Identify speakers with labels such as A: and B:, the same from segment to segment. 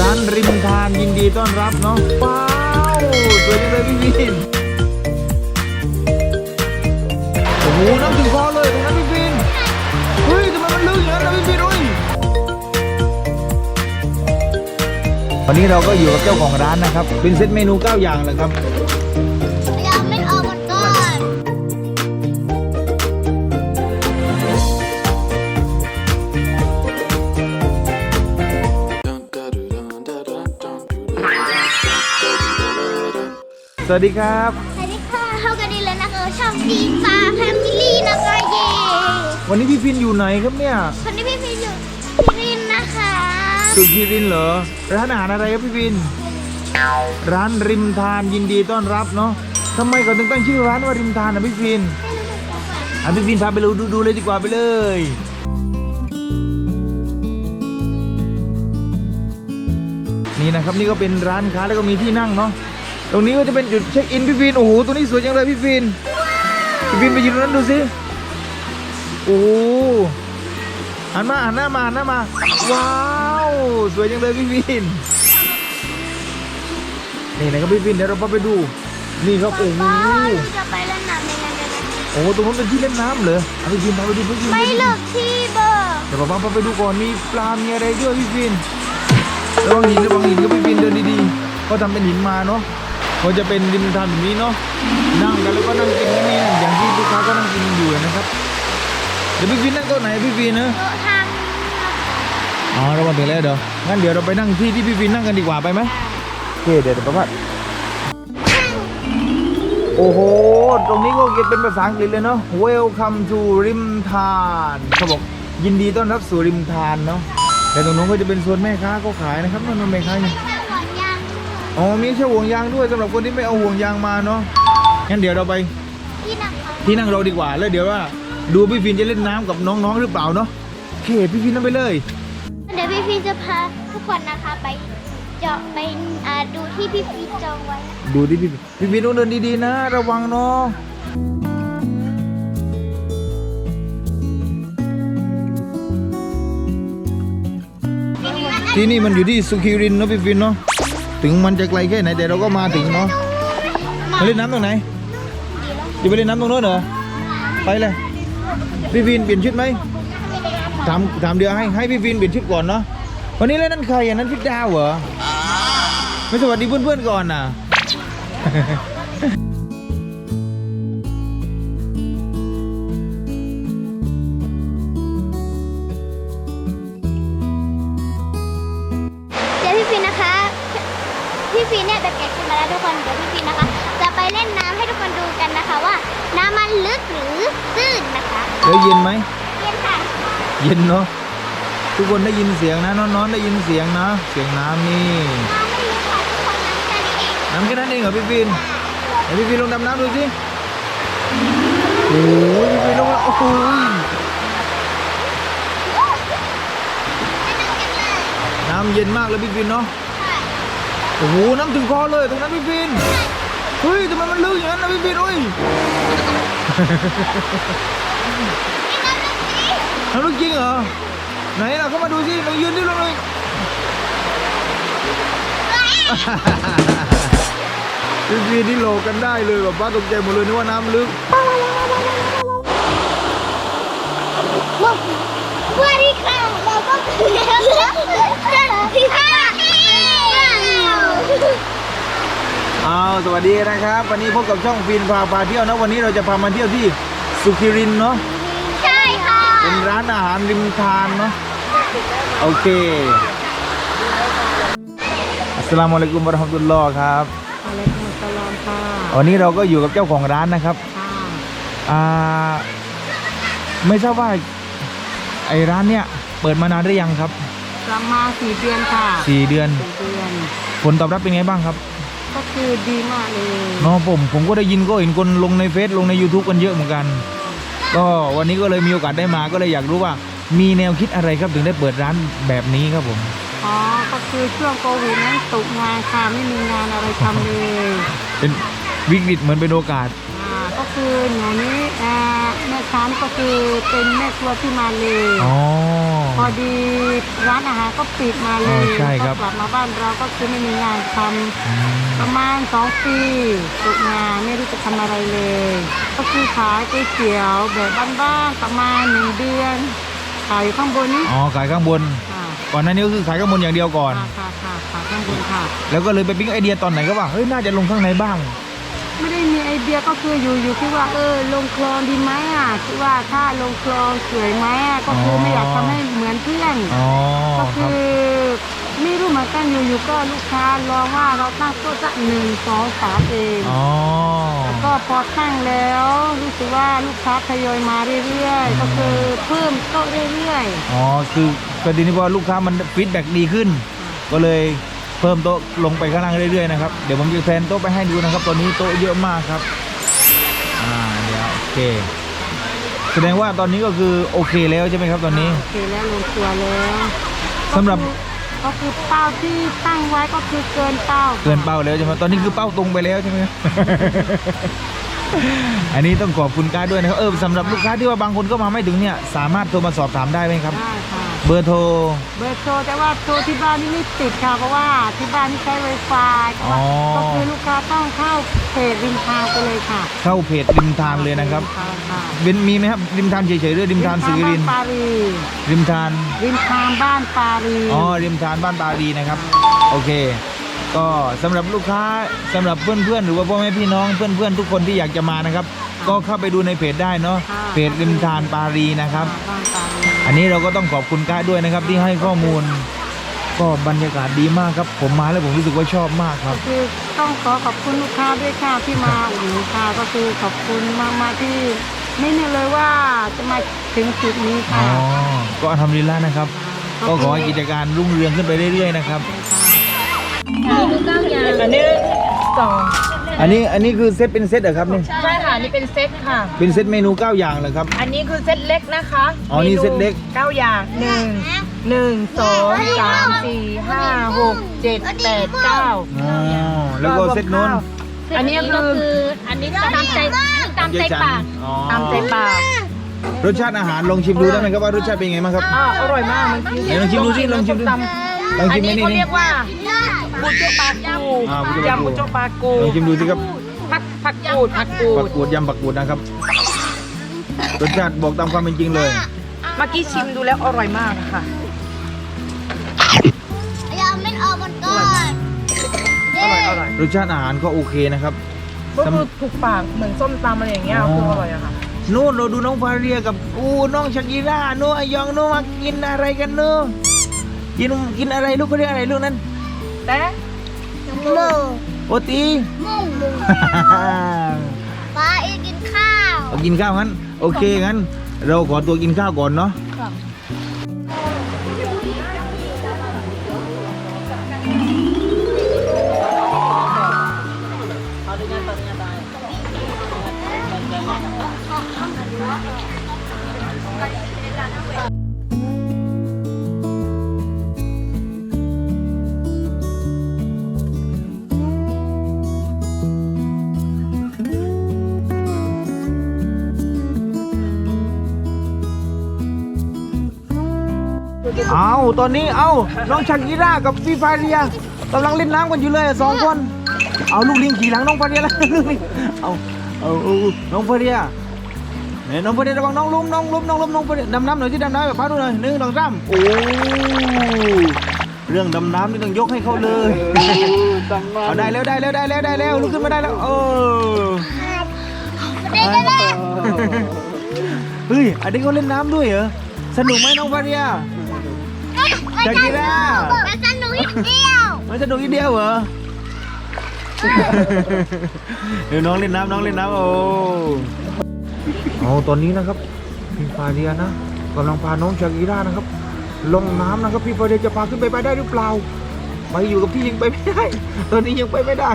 A: ร้านริมทางยินดีต้อนรับเนาะว้าวสวยจังเลยพี่วินโอ้โหน้ำถึงคอเลยตรงนั้นพี่วินเฮ้ยทำไมมันลึกอย่างนั้นนะพี่วินเฮ้ยวันนี้เราก็อยู่กับเจ้าของร้านนะครับ เป็นเซตเมนู9อย่างเลยครับ สวัสดีครับ
B: สวัสดีค่ะเข้ากันดีเลยนะคะช่องดีฟ้าแฟมิลี่นะคะเย่
A: วันนี้พี่ฟินอยู่ไหนครับเนี่ย
B: คนที่พี่พีอยู่พี่รินนะคะ
A: สุขีรินเหรอ ร้านอาหารอะไรครับพี่ฟิน ร้านริมทานยินดีต้อนรับเนาะทำไมเขาถึงตั้งชื่อร้านว่าริมทานนะพี่ฟินอะพี่ฟินพาไปดูดูดูเลยดีกว่าไปเลยนี่นะครับนี่ก็เป็นร้านค้าแล้วก็มีที่นั่งเนาะ ตรงนี้ก็จะเป็นจุดเช็คอินพี่ฟินโอ้โหตรงนี้สวยจังเลยพี่ฟินพี่ฟินไปยืนตรงนั้นดูสิโอ้โหหันมาหันหน้ามาหันหน้ามาว้าวสวยจังเลยพี่ฟินนี่นะครับพี่ฟินเดี๋ยวเราพาไปดู นี่ครับโอ้โห
B: ป้าที่จะไปเล่นน้ำในงานกันนะ
A: โอ้โหตรงนั้นเป็นที่เล่นน้ำเหรอเอาพี่ฟินพาไปดูพี่ฟิน
B: ไม่เลิกที่เบอร์
A: เดี๋ยวป้าพาไปดูก่อนมีปลามีอะไรด้วยพี่ฟินระวังหินระวังหินก็พี่ฟินเดินดีๆเขาทำเป็นหินมาเนาะ เขาจะเป็นริมทานแบบนี้เนาะนั่งกันแล้วก็นั่งกินกันนี่อย่างที่ลูกค้าก็นั่งกินอยู่นะครับเดี๋ยวพี่ฟินนั่งโต๊ะไหนพี่ฟินเนอะ
B: โต๊ะทาง
A: อ๋อเรามาถึงแล้วเดี๋ยวงั้นเดี๋ยวเราไปนั่งที่ที่พี่ฟินนั่งกันดีกว่าไปไหมโอเคเดี๋ยวเดี๋ยวป้าพัดโอ้โห ตรงนี้ก็เขียนเป็นภาษาอังกฤษเลยเนาะ Welcome to ริมทานเขาบอกยินดีต้อนรับสู่ริมทานเนาะแต่ตรงนู้นก็จะเป็นส่วนแม่ค้าเขาขายนะครับนั่นนนแม่ค้าอยู่
B: หัวยาง
A: อ๋อมีเช่ห่วงยางด้วยสำหรับคนที่ไม่เอาห่วงยางมาเนาะงั้นเดี๋ยวเราไป
B: ที่นั่งเขา
A: ที่นั่งเราดีกว่าแล้วเดี๋ยวว่า ดูพี่ฟินจะเล่นน้ำกับน้องๆหรือเปล่าเนาะโอเคพี่ฟินนั่งไปเลย
B: เดี๋ยวพี่พีจะพาทุกคนนะคะไปเจาะไปอ่าดูที่พี่พีจองไว้
A: ดูดิพี่พี่ฟินต้องเดินดีๆนะ ระวังเนาะที่นี่มันอยู่ที่สุขีรินทร์เนาะพี่ฟินเนาะ ถึงมันจะไกลแค่ไหนแต่เราก็มาถึงเนาะมาเล่นน้ำตรงไหนจะไปเล่นน้ำตรงโน้นเหรอไปเลยพี่ฟินเปลี่ยนชุดไหมถามถามเดียวให้ให้พี่ฟินเปลี่ยนชุดก่อนเนาะวันนี้เล่นนั่นใครอะนั่นพี่ดาวเหรอไม่สวัสดีเพื่อนๆก่อนน่ะำ
B: มันลึกหรือตื้นนะคะ
A: แล้วเย็นไหม
B: เย็นค่ะ
A: เย็นเนาะทุกคนได้ยินเสียงนะน้องๆได้ยินเสียงนะเสียงน้ำนี่
B: น้ำไม่ลึกค่ะทุกคนน้ำแค่นี้เอง
A: น้ำแค่นั้นเองเหรอพี่ฟินไหนพี่ฟินลงดำน้ำดูสิโอ้ยพี่ฟินลงมาโอ้โหน้ำเย็นมากเลยพี่ฟินเนาะโอ้โหน้ำถึงคอเลยตรงนั้นพี่ฟินเฮ้ยทำไมมันลึกอย่างนั้นนะพี่ฟินโอ้ย น้ำลึกจริงเหรอ ไหนล่ะเข้ามาดูสิลองยืนดิลองเลยพี่ฟีนี่โลกันได้เลยแบบว่าตกใจหมดเลยนึกว่าน้ำลึก
B: ว้าวสวัสดีค่ะเราก็คือพี่ค่ะ
A: อ้าวสวัสดีนะครับ วันนี้พบกับช่องฟินพาพาเที่ยวนะวันนี้เราจะพามาเที่ยวที่สุขิรินทร์เนาะ
B: ใช่ค่ะ
A: เป็นร้านอาหารริมทานเนาะโอเคอัสสลามุอะลัยกุมวะเราะห์มะตุลลอฮ์ครับ
C: อะลัยกุมุสสลามค่ะ
A: วันนี้เราก็อยู่กับเจ้าของร้านนะครับ
C: ค่ะ
A: อ่าไม่ทราบว่าไอ้ร้านเนี้ยเปิดมานานหรือยังครับ
C: ประมาณสี่เดือนค่ะ
A: สี่เดือน
C: สี่เดือน
A: ผลตอบรับเป็นไงบ้างครับ
C: ก็คือดีมากเลย
A: เนาะผมผมก็ได้ยินก็เห็นคนลงในเฟซลงใน YouTube กันเยอะเหมือนกัน ก็วันนี้ก็เลยมีโอกาสได้มาก็เลยอยากรู้ว่า มีแนวคิดอะไรครับถึงได้เปิดร้านแบบนี้ครับผม
C: อ๋อ ก็คือช่วงโควิดนั้นตกงานค่ะไม่มีงานอะไรทำเลย
A: เป็นวิกฤตเหมือนเป็นโอกาส
C: อ่าก็ คือหนูนี้อ่าแม่ค้าก็คือเป็นแม่ครัวที่มาเลย
A: อ๋อ
C: พอดีร้านอาหารก็ปิดมาเล
A: อ๋
C: ย
A: อใช่ครับ
C: ก็กลับมาบ้านเราก็คือไม่มีงานทำ
A: อืม
C: ประมาณสองปีตกงานไม่รู้จะทำอะไรเลย ก็คือขายก๋วยเตี๋ยวแบบบ้านๆประมาณหนึ่งเดือนขายอยู่ข้างบนนี้
A: อ๋อขายข้างบน
C: ค่ะ
A: ก่อนหน้านี้ก็คือขายข้างบนอย่างเดียวก่อน
C: ค่ะค่ะค่ะขายข้างบนค่ะ
A: แล้วก็เลยไปปิ๊งไอเดียตอนไหนก็ว่าเฮ้ยน่าจะลงข้างในบ้าง
C: ไม่ได้มีไอเดียก็คืออยู่อยู่ที่ว่าเออลงคลองดีไหมอะที่ว่าถ้าลงคลองสวยไหมอะก็คืออ
A: อ
C: ไม่อยากทำให้เหมือนเพื่อน
A: อ๋อ
C: ก็
A: ครั
C: คื
A: บ
C: อไม่รู้เหมือนกันอยู่ๆก็ลูกค้ารอว่าเราตั้งโต๊ะสักหนึ่งสองสามเอง
A: อ๋อ
C: ก็พอตั้งแล้วรู้สึกว่าลูกค้าทยอยมาเรื่อยๆ ก็คือเพิ่มโต๊ะเรื่อย
A: อ๋อ คือก็ดีนี่พอลูกค้ามันฟีดแบ็กดีขึ้น ก็เลย เพิ่มโต๊ะลงไปข้างล่างเรื่อยๆนะครับเดี๋ยวผมจะแพนโต๊ะไปให้ดูนะครับ ตอนนี้โต๊ะเยอะมากครับอ่าเดี๋ยวโอเค แสดงว่าตอนนี้ก็คือโอเคแล้วใช่ไหมครับตอนนี้
C: โอเคแล้วลงตัวแล้ว
A: สำหรับ
C: ก็คือเป้าที่ตั้งไว้ก็คือเกินเป้า
A: เกินเป้าแล้วใช่ไหมตอนนี้คือเป้าตรงไปแล้วใช่ไหม อันนี้ต้องขอบคุณการดด้วยนะครับเออสำหรับลูกค้าที่ว่าบางคนก็มาไม่ถึงเนี่ย สามารถโทรมาสอบถามได้ไหมครับ
C: ได้ค่ะ
A: เบอร์โทร
C: เบอร์โทรแต่ว่าโทรที่บ้านนี่ไม่ติดค่ะเพราะว่าที่บ้านนี่ใช้ไวไฟ
A: อ๋อ
C: ก็คือลูกค้าต้องเข้าเพจริมทางไปเลยค่ะ
A: เข้าเพจริมทานเลยนะครับ
C: มทางค่ะ
A: เป็นมีไหมครับริมทานเฉยๆหรือริมทานสีริน
C: บ้านปารี
A: ริมทาน
C: ริมทางบ้านปารี
A: อ๋อริมทานบ้านตาดีนะครับ โอเค ก็สำหรับลูกค้าสำหรับเพื่อนๆ หรือว่าพ่อแม่พี่น้องเพื่อนๆ ทุกคนที่อยากจะมานะครับ ก็เข้าไปดูในเพจได้เนาะเพจริมทานปารีนะครับ
C: บ้านปารี
A: อันนี้เราก็ต้องขอบคุณก้าด้วยนะครับที่ให้ข้อมูล ก็บรรยากาศดีมากครับ ผมมาแล้วผมรู้สึกว่าชอบมากครับ
C: คือต้องขอขอบคุณลูกค้าด้วยค่ะที่มาอุดหนุนค่ะก็คือขอบคุณมากมาที่ไม่นึกเลยว่าจะมาถึงจุดนี้
A: อ๋
C: ค่ะ
A: อก็ทำดีแล้วนะครับ ก็ขอให้กิจการรุ่งเรืองขึ้นไปเรื่อยๆนะครับ
D: อันนี้สอง
A: อันนี้อันนี้คือเซตเป็นเซตเหรอครับนี่
D: ใช่ค่ะ นี่เป็นเซตค่ะ
A: เป็นเซตเมนูเก้าอย่างเหรอครับ
D: อันนี้คือเซตเล็กนะคะ
A: อ๋อนี่เซตเล็ก
D: เก้าอย่างหนึ่งหนึ่งสองสามสี่ห้าหกเจ็ดแปดเก้า
A: อ๋อแล้วก็เซตนู้น
D: อันนี้คือ
B: อันนี้ตามใจตามใจปาก
A: อ๋อ
D: ตามใจปาก
A: รสชาติอาหารลองชิมดูได้ไหมครับว่ารสชาติเป็นไงบ้างครับ
D: อ่าอร่อยมากมันคือ
A: ไหนลองชิมดูสิลองชิมดู
D: ส้ต
A: ลองำ
D: อั
A: ชิ
D: น
A: มไหม
D: นี้
A: นี่
D: เขา
A: นี่
D: เรียกว่าบุโจปากู
A: อ่าบุโจปากู
D: ยำบุโจปากู
A: ลองชิมดูสิครับ
D: ผักผักกูดผักกู
A: ปั
D: ด
A: กกูดยำปักกูดนะครับรสชาติบอกตามความเป็นจริงเลย
D: เมื่อกี้ชิมดูแล้วอร่อยมากค่ะ
B: อย่าเม็ดออกบนก้อน
D: อร่อยอร่อย
A: รสชาติอาหารก็โอเคนะครับ
D: ก็คือถูกปากเหมือนส้มตำอะไรอย่างเงี้ย
A: อ๋อ
D: คืออร่อยอะค่ะ
A: นู่นเราดูน้องฟาเรียกับอู้น้องชากิร่านู่นอายองนู่นมากินอะไรกันนู่นกินกินอะไรลูกเขาเรียกอะไรลูกนั้น
D: แต่
B: มุง
A: โอตี
B: มุงมุงป้าอีกกินข้าว
A: เอากินข้าวงั้น โอเคงั้น เราขอตัวกินข้าวก่อนเนาะ เอาตอนนี้เอาน้องชากิร่ากับพี่ฟาเรียกำลังเล่นน้ำกันอยู่เลยสองคน เอาลูกลิงขี่หลังน้องฟาเรียแล้วลูกลิงเอาเอาเอาน้องฟาเรียเนี่ยน้องฟาเรียระวังน้องล้มน้องล้มน้องล้มน้องฟาเรียดำน้ำหน่อยที่ดำน้ำแบบพาดูหน่อยหนึ่งสองสามโอ้เรื่องดำน้ำนี่ต้องยกให้เขาเลยเอาได้แล้วได้แล้วได้แล้วได้แล้วลุกขึ้นมาได้แล้วเออ
B: เด็กกันเลย
A: เฮ้ยอันนี้เขาเล่นน้ำด้วยเหรอสนุกไหมน้องฟาเรีย ชากิร่า
B: แต่สนุกนิดเดียว
A: มันสนุกอีกเดียวเหรอเดี๋ยวน้องเล่นน้ำน้องเล่นน้ำโอ้เอาตอนนี้นะครับพี่ฟาเดียนะกำลังพาน้องชากิร่านะครับ ลงน้ำนะครับ พี่ฟาเดียจะพาขึ้นไปไปได้หรือเปล่า ไปอยู่กับที่ยังไปไม่ได้ ตอนนี้ยังไปไม่ได้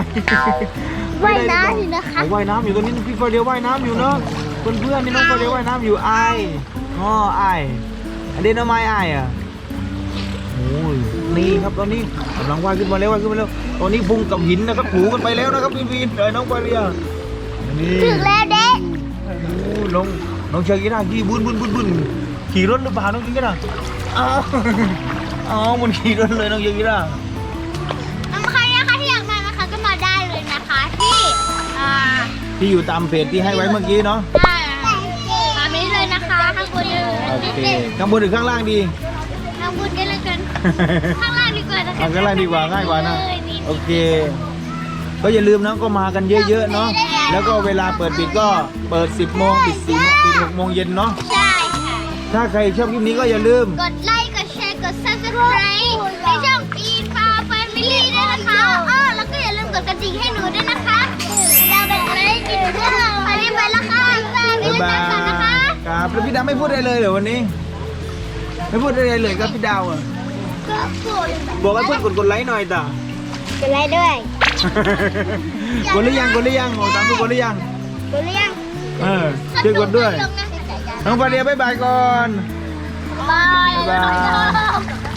B: ว่ายน้ำอยู่นะคะ
A: ว่ายน้ำอยู่ตอนนี้พี่ฟาเดียว่ายน้ำอยู่เนาะเพื่อนๆนี่น้องฟาเดียว่ายน้ำอยู่ไออ๋อไออันนี้น้องไม้ไออะ ยนี่ครับตอนนี้กำลังว่ายขึ้นมาแล้วว่ายขึ้นมาแล้วตอนนี้พุงกับหินนะครับถูกันไปแล้วนะครับพี่พีนเดี๋ยวน้องฟาเรียนี่
B: ถึงแล้วเด็ก
A: โอ้น้องน้องเชอร์กีฬาขี่บุญบุญบุญบุญขี่รถหรือเปล่าน้องเชอร์กีฬาอ้าวอ้าวมันขี่รถเลยน้องเชอร์กีฬา
B: น้ำใครนะคะที่อยากมานะคะก็มาได้เลยนะคะที่อ่า
A: ที่อยู่ตามเพจที่ให้ไว้เมื่อกี้เนาะ
B: ได้ตามนี้เลยนะคะข้างบนเลย
A: โอเคข้างบนหรือข้างล่างดี
B: ข้างล่างดีกว่านะคะ
A: เอาข้างล่างดีกว่าง่ายกว่านะ
B: เลยนี่
A: โอเค ก็อย่าลืมนะก็มากันเยอะๆเนาะแล้วก็เวลาเปิดปิดก็เปิด 10โมงปิด4โมงปิด6โมงเย็นเนาะ
B: ใช่ค่ะ
A: ถ้าใครชอบคลิปนี้ก็อย่าลืม
B: กดไลค์ กดแชร์ กด subscribe ในช่องอีฟาแฟมิลี่ด้วยนะคะอ้อแล้วก็อย่าลืมกดกระดิ่งให้หนูด้วยนะคะเราแบบไลค์กินเพื่อนไปรีบไปแล้วค่ะบ๊ายบาย
A: บ๊ายบาย
B: ก่อนนะคะ
A: ครับแล้วพี่ดาวไม่พูดอะไรเลยเหรอวันนี้ ไม่พูดอะไรเลยครับพี่ดาวอะ
B: ก็พูด
A: บอกให้เพื่อนกดกดไลค์หน่อยตา ก
B: ดไลค์ด้วย
A: กดหรือยังกดหรือยังโอ้ตามทุกกดหรือยัง
B: กดหรือยัง
A: เออช่วยกดด้วยน้องฟาเดียบ๊ายบายก่อน
B: บาย
A: บ๊ายบาย